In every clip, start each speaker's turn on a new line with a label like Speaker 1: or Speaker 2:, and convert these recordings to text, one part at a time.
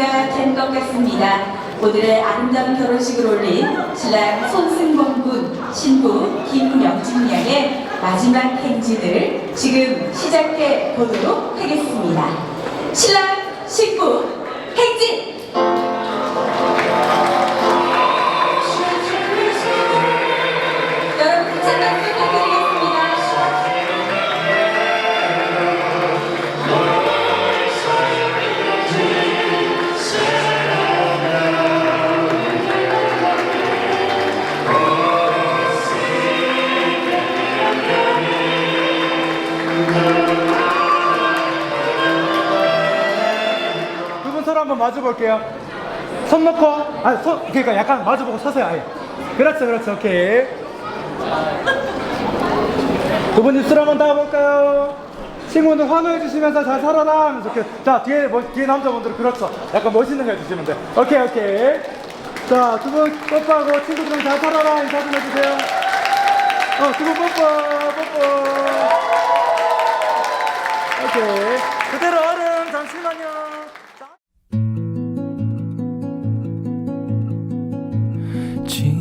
Speaker 1: 준비가 된 것 같습니다. 오늘의 아름다운 결혼식을 올린 신랑 손승범 군, 신부 김영진 양의 마지막 행진을 지금 시작해 보도록 하겠습니다. 신랑 신부 행진!
Speaker 2: 두분 서로 한번 마주 볼게요. 손 놓고, 아, 손, 그러니까 약간 마주 보고 서세요, 아예. 그렇죠, 그렇죠, 오케이. 두 분 입술 한번 닿아볼까요? 친구들 환호해 주시면서 잘 살아라 하면서 이렇게 자 뒤에 뭐, 뒤에 남자분들 그렇죠 약간 멋있는 거 해주시면 돼 오케이 오케이 자 두 분 뽀뽀하고 친구들은 잘 살아라 인사 좀 해주세요 어 두 분 뽀뽀 뽀뽀 오케이 그대로 얼음 잠시만요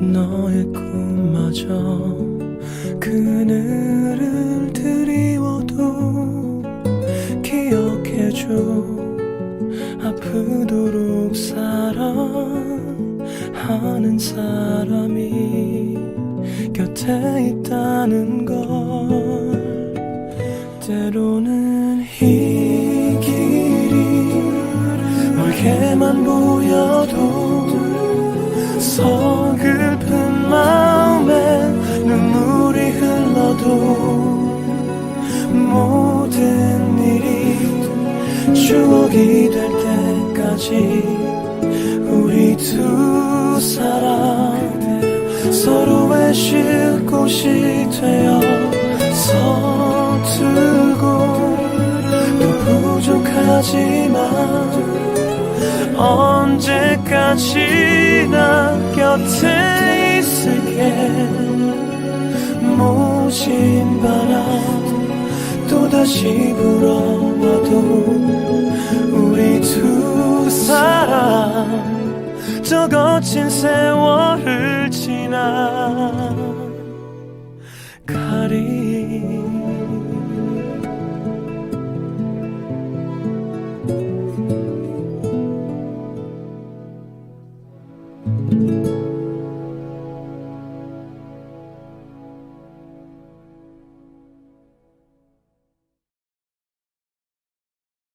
Speaker 3: 너의 꿈마저 그늘을 드리워도 기억해줘. 아프도록 사랑하는 사람이 곁에 있다는 걸. 때로는 이 길이 멀게만 보여도 서글 이 될 때까지 우리 두 사람 서로의 쉴 곳이 되어 서툴고 또 부족하지만 언제까지나 곁에 있을게. 모진 바람 또다시 불어와도 저 거친 세월을 지나 가리